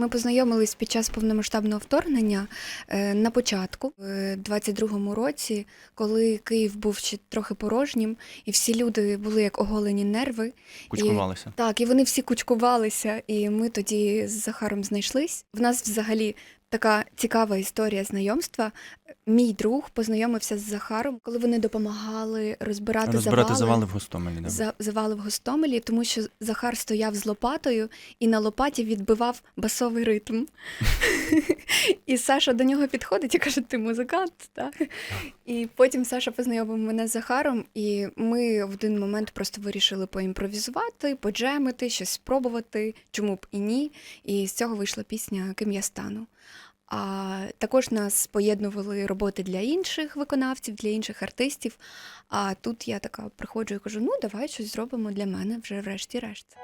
Ми познайомились під час повномасштабного вторгнення е, на початку, в 22-му році, коли Київ був ще трохи порожнім, і всі люди були як оголені нерви. Кучкувалися. Так, і вони всі кучкувалися, і ми тоді з Захаром знайшлись. В нас взагалі така цікава історія знайомства. Мій друг познайомився з Захаром, коли вони допомагали розбирати, Розбирати завали. завали в Гостомелі. Да. За- завали в Гостомелі, тому що Захар стояв з лопатою і на лопаті відбивав басовий ритм. і Саша до нього підходить і каже: ти музикант, так? І потім Саша познайомив мене з Захаром, і ми в один момент просто вирішили поімпровізувати, поджемити, щось спробувати, чому б і ні. І з цього вийшла пісня Ким я стану. А також нас поєднували роботи для інших виконавців, для інших артистів. А тут я така приходжу і кажу: ну давай щось зробимо для мене вже врешті-решт.